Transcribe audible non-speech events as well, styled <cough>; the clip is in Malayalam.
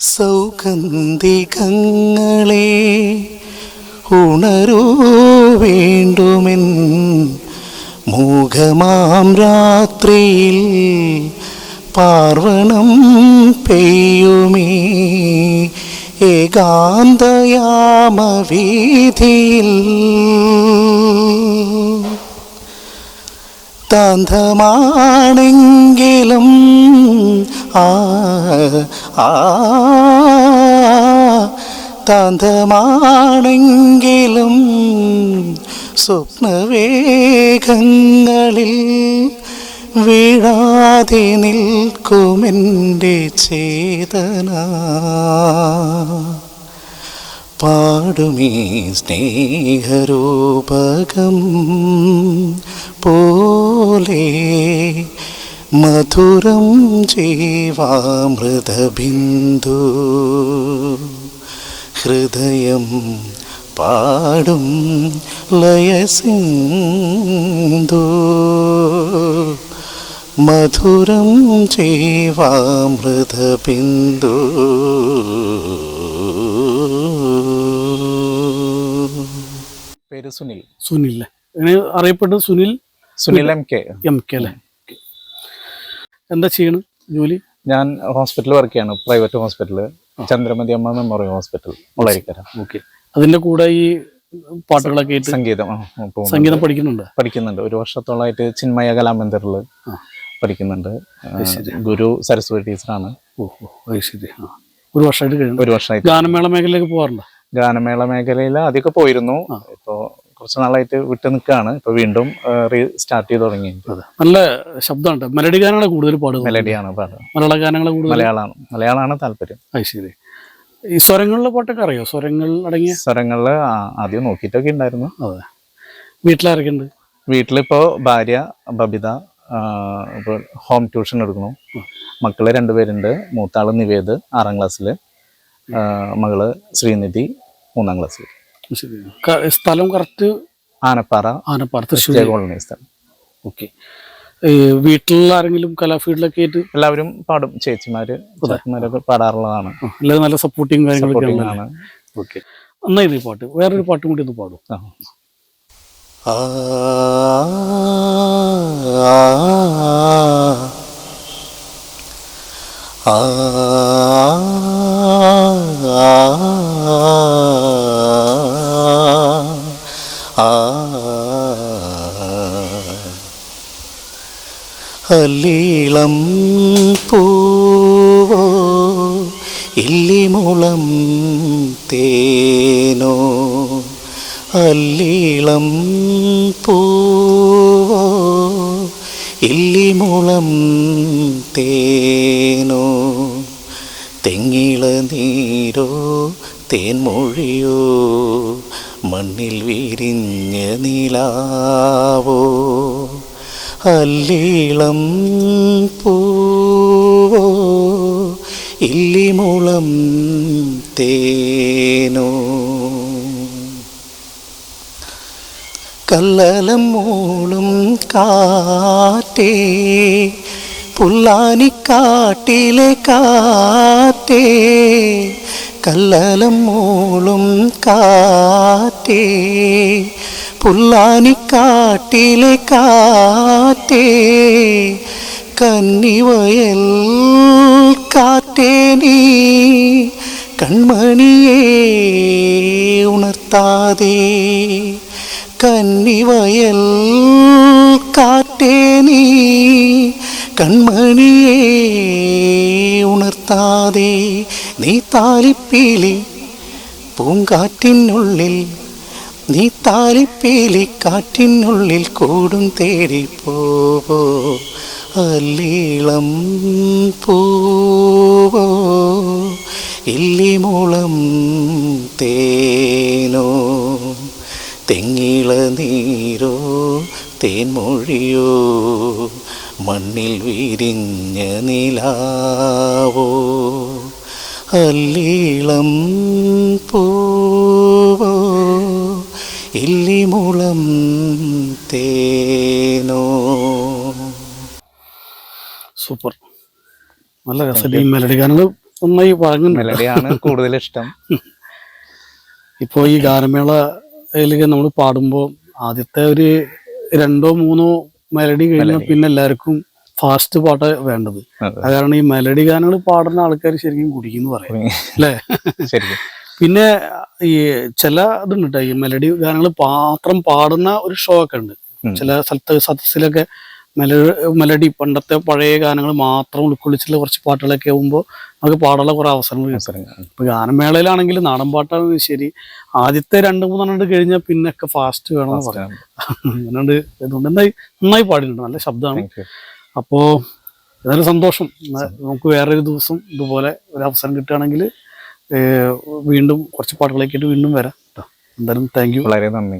സൗഗന്ധികങ്ങളെ ഉണരൂ വേണ്ടുമെൻ മൂഖമാം രാത്രിയിൽ പാർവണം പെയ്യുമേ ഏകാന്തയാമവീതിയിൽ താന്തമാണെങ്കിലും ആ ആ താന്തമാണെങ്കിലും സ്വപ്നവേഗങ്ങളിൽ വീഴാതെ നിൽക്കുമെന്റെ ചേതന. പാടുമീ സ്നേഹരൂപകം പോലെ മധുരം ജീവാമൃതബിന്ദു. ഹൃദയം പാടും ലയസിന്ദു. മധുരം ജീവാമൃതബിന്ദു. പേര് സുനിൽ. സുനിൽ. അറിയപ്പെട്ടത് Sunil Sunil M K. M K അല്ലേ? എന്താ ചെയ്യണ് ജോലി? ഞാൻ ഹോസ്പിറ്റലിൽ വർക്ക് ചെയ്യാണ്. പ്രൈവറ്റ് ഹോസ്പിറ്റൽ ചന്ദ്രമതി അമ്മ മെമ്മോറിയൽ ഹോസ്പിറ്റൽ ഉള്ളരിക്കര ഓക്കെ. അതിന്റെ കൂടെ ഈ പാട്ടുകളൊക്കെ സംഗീതം സംഗീതം പഠിക്കുന്നുണ്ട്? പഠിക്കുന്നുണ്ട്. ഒരു വർഷത്തോളമായിട്ട് ചിന്മയ കലാമന്ദിറിൽ. പഠിക്കുന്നുണ്ട്. ഗുരു സരസ്വതി ടീച്ചറാണ്. ഒരു വർഷമായിട്ട് ഒരു വർഷമായിട്ട്. ഗാനമേള മേഖലയിലേക്ക് പോകാറുണ്ട്? ഗാനമേള മേഖലയിൽ ആദ്യമൊക്കെ പോയിരുന്നു. ആ. കുറച്ച് നാളായിട്ട് വിട്ടു നിൽക്കുകയാണ്. ഇപ്പൊ വീണ്ടും റീസ്റ്റാർട്ട് ചെയ്ത് തുടങ്ങി. നല്ല ശബ്ദമുണ്ട്. മെലഡി ഗാനങ്ങളെ കൂടുതൽ പാടുക മെലഡിയാണ് പാടുക മലയാള ഗാനങ്ങളെ കൂടുതൽ? മലയാളമാണ് മലയാളമാണ് താല്പര്യം. അത് ശരി. ഈ സ്വരങ്ങളിലെ പാട്ടൊക്കെ അറിയോ? സ്വരങ്ങൾ അടങ്ങിയ? സ്വരങ്ങളിൽ ആദ്യം നോക്കിയിട്ടൊക്കെ ഉണ്ടായിരുന്നു. അതെ. വീട്ടിലാരൊക്കെ ഉണ്ട് വീട്ടിലിപ്പോ ഭാര്യ ബബിത ഇപ്പോൾ ഹോം ട്യൂഷൻ എടുക്കുന്നു. മക്കൾ രണ്ടുപേരുണ്ട് മൂത്താൾ നിവേദ് ആറാം ക്ലാസ്സിൽ മകൾ ശ്രീനിധി മൂന്നാം ക്ലാസ്സിൽ സ്ഥലം കറക്റ്റ് ആനപ്പാറ ആനപ്പാറ തൃശ്ശൂർ കോളനി സ്ഥലം ഓക്കെ വീട്ടിലുള്ള ആരെങ്കിലും കലാഫീൽഡിലൊക്കെ ആയിട്ട് എല്ലാവരും പാടും ചേച്ചിമാര് ചേച്ചിമാരൊക്കെ പാടാറുള്ളതാണ് ആ, എല്ലാവരും നല്ല സപ്പോർട്ടിങ് കാര്യങ്ങളൊക്കെയാണ് ഓക്കെ നന്നായി ഈ പാട്ട് വേറൊരു പാട്ടും കൂടി ഒന്ന് പാടും ആ. ആ ആ അല്ലീളം പൂവോ? ഇല്ലിമുളം തേനോ? അല്ലീളം പൂവോ? ഇല്ലിമുളം തേനോ? തെങ്ങിള നീരോ? തേൻമൊഴിയോ? മണ്ണിൽ വിരിഞ്ഞ നിലാവോ? അല്ലീളം പൂവോ ഇല്ലിമുളം തേനോ. കല്ലലം മൂളും കാറ്റേ പുല്ലാനിക്കാട്ടിലെ കാറ്റേ. കല്ലലം മൂളും കാറ്റേ പുല്ലാനിക്കാട്ടിലെ കാറ്റേ കന്നിവയൽ കാറ്റേ നീ കൺമണിയേ ഉണർത്താതെ കന്നിവയൽ കാറ്റേ നീ കൺമണിയേ ഉണർത്താതെ നീ താലിപ്പീലി പൂങ്കാറ്റിനുള്ളിൽ നീ താലിപ്പേലി കാറ്റിനുള്ളിൽ കൂടും തേടി പോവോ അല്ലീളം പൂവോ തേനോ തെങ്ങിള നീരോ തേൻമൊഴിയോ മണ്ണിൽ വിരിഞ്ഞ നിലാവോ. അല്ലീളം പൂവോ ഇല്ലിമുളം തേനോ. സൂപ്പർ. നല്ല രസത്തിൽ മെലഡി ഗാനങ്ങൾ നന്നായി പറഞ്ഞിട്ടുണ്ട് മെലഡിയാണ് കൂടുതൽ ഇഷ്ടം. <laughs> ഇപ്പോൾ ഈ ഗാനമേളയിലൊക്കെ നമ്മൾ പാടുമ്പോൾ ആദ്യത്തെ ഒരു രണ്ടോ മൂന്നോ മെലഡി കഴിഞ്ഞാൽ പിന്നെ എല്ലാവർക്കും ഫാസ്റ്റ് പാട്ട് വേണ്ടത്. കാരണം ഈ മെലഡി ഗാനങ്ങൾ പാടുന്ന ആൾക്കാർ ശരിക്കും കുടിക്കുന്നു പറയാം. അല്ലേ? ശരിക്കും. പിന്നെ ഈ ചില ഇതുണ്ട് കേട്ടോ ഈ മെലഡി ഗാനങ്ങൾ മാത്രം പാടുന്ന ഒരു ഷോ ഒക്കെ ഉണ്ട് ചില സ്ഥലത്ത് സദസ്സിലൊക്കെ മെലഡി മെലഡി പണ്ടത്തെ പഴയ ഗാനങ്ങൾ മാത്രം ഉൾക്കൊള്ളിച്ചുള്ള കുറച്ച് പാട്ടുകളൊക്കെ ആകുമ്പോൾ നമുക്ക് പാടാനുള്ള കുറെ അവസരങ്ങൾ. കിട്ടും. ഇപ്പൊ ഗാനമേളയിലാണെങ്കിൽ നാടൻ പാട്ടാണെങ്കിൽ ശരി. ആദ്യത്തെ രണ്ട് മൂന്നെണ്ണം കഴിഞ്ഞാൽ പിന്നെ ഒക്കെ ഫാസ്റ്റ് വേണമെന്ന് പറയാം. അങ്ങനെയുണ്ട്. അതുകൊണ്ട് നന്നായി നന്നായി പാടിയിട്ടുണ്ട്. നല്ല ശബ്ദമാണ്. അപ്പോ. അപ്പോൾ ഏതായാലും സന്തോഷം. നമുക്ക് വേറൊരു ദിവസം ഇതുപോലെ ഒരു അവസരം കിട്ടുകയാണെങ്കിൽ വീണ്ടും കുറച്ച് പാട്ടുകളൊക്കെ ആയിട്ട് വീണ്ടും വരാം. കേട്ടോ എന്തായാലും താങ്ക് യു വളരെ നന്ദി.